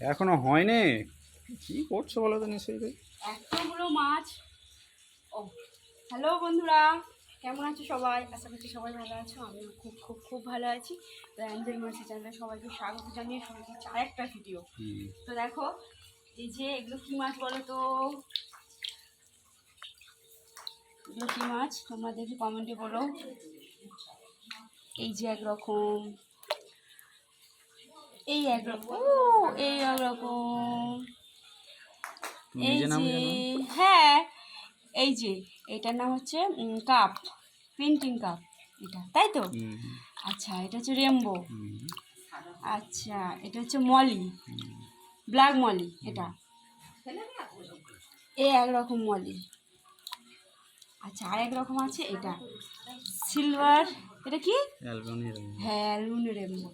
এখনও হয়নি? কি করছ বলো তো নিশ্চয়ই এতগুলো মাছ। ও হ্যালো বন্ধুরা কেমন আছো সবাই? আশা করছি সবাই ভালো আছো। আমি খুব খুব খুব ভালো আছি। তো অ্যাঞ্জেল মাসি চ্যানেলে সবাইকে স্বাগত জানিয়ে শুরু করছি আরেকটা ভিডিও তো দেখো এই যে এগুলো কী মাছ বলো তো? এগুলো কী মাছ? তোমরা দেখি কমেন্টে বলো। এই যে একরকম। এই একরকম এই একরকম এই যে হ্যাঁ এই যে এটার নাম হচ্ছে কাপ পেন্টিং কাপ এটা তাই তো? আচ্ছা এটা হচ্ছে রেমবো আচ্ছা এটা হচ্ছে মলি ব্ল্যাক মলি এটা। এ একরকম মলি আচ্ছা আর এক রকম আছে এটা। সিলভার এটা কি? হ্যাঁ রেমবো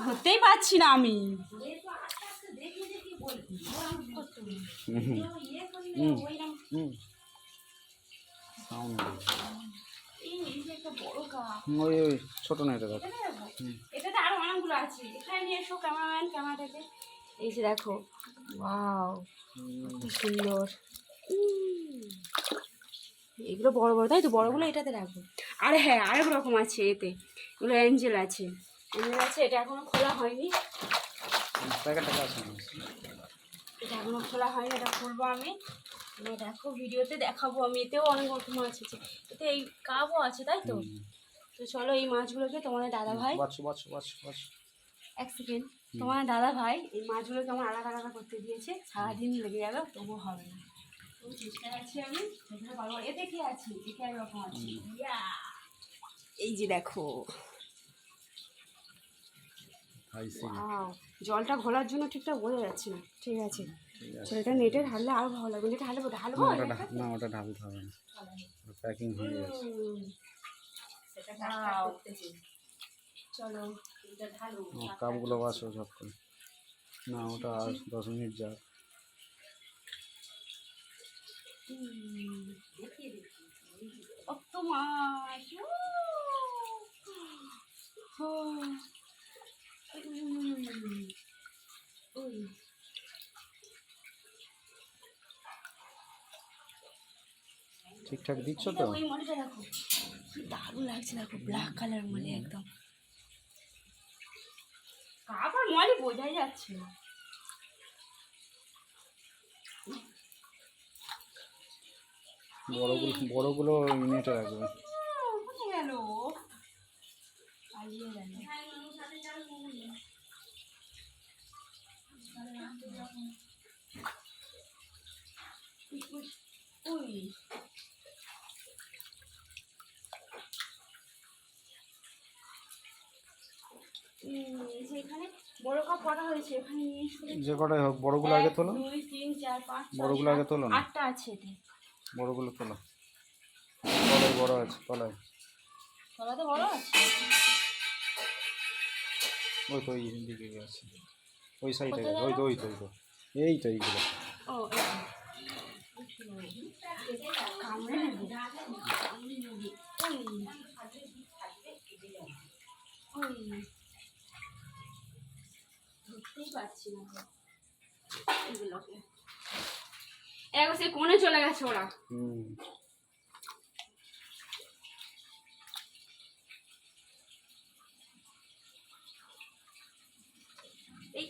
ধরতেই পারছি না আমি। ছোটো না এটা এটাতে আরও অনেকগুলো আছে এখানে নিয়ে এসো ক্যামেরাম্যান ক্যামেরাটাকে এই যে দেখো ওয়াও সুন্দর। এগুলো বড় বড়, তাই তো? বড়গুলো এটাতে রাখব। আর হ্যাঁ আরেক রকম আছে এতে। এগুলো অ্যাঞ্জেল আছে। আছে এটা এখনও খোলা হয়নি। এটা এখনও খোলা হয়নি এটা খুলবো আমি। দেখো ভিডিওতে দেখাবো আমি এতেও অনেক রকম মাছ আছে। এতে এই কাপও আছে তাই তো? তো চলো এই মাছগুলোকে তোমাদের দাদা ভাই এক সেকেন্ড। তোমার দাদা ভাই এই মাছগুলোকে আমার আলাদা আলাদা করতে দিয়েছে সারাদিন লেগে যাবে তবুও হবে না। তো চেষ্টায় আছি আমি দেখতে পারব এ দেখে আছি একরকম আছে। এই যে দেখো! জলটা ঘোলার জন্য ঠিকঠাক বোঝা যাচ্ছে না। ঠিক আছে। এটা নেটে ঢাললে আরও ভালো লাগবে। নেটে ঢালবো ঢালবো না ওটা ঢালতে হবে না। প্যাকিং হয়ে গেছে। চলো কাপগুলো বাসো সব করে। না ওটা আর দশ মিনিট যাক। কত ও! ও! উম। ওই। ঠিকঠাক দিচ্ছ তো? ওই মলিটা দেখো দারুণ লাগছে দেখো ব্ল্যাক কালার মলি একদম। আর মলি বোঝাই যাচ্ছে না। বড়গুলো বড়গুলো মিনিটে রাখবে। উম, যে বড় কটাই হোক বড়গুলো আগে তোলো। বড়গুলো আগে তোলো। আটটা আছে বড়গুলো তোলো। তলায় বড় আছে তলায়। তলাতে বড় আছে? ওই তো ওই দিকে আছে। ওই সাইডে ওই তো ওই তো ওই তো। এই তো এইগুলো ও এই যে। কামড়ে নেবে কামড়ে নেবে ওই ওই ধরতেই পারছি না। এগুলোকে। এগো সে কোণে চলে গেছে ওরা। এই।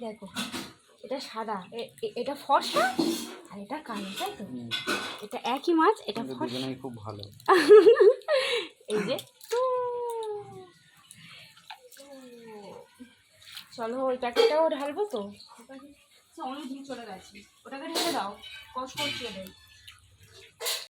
দেখো এটা সাদা। এটা ফর্সা আর এটা কালো তাই তো? এটা একই মাছ এটা ফর্সা। খুব ভালো। এই যে চলো ওই প্যাকেটটাও ঢালবো তো। অনেক দিন চলে গেছি। ওটাকে ঢেলে দাও কষ্ট হচ্ছে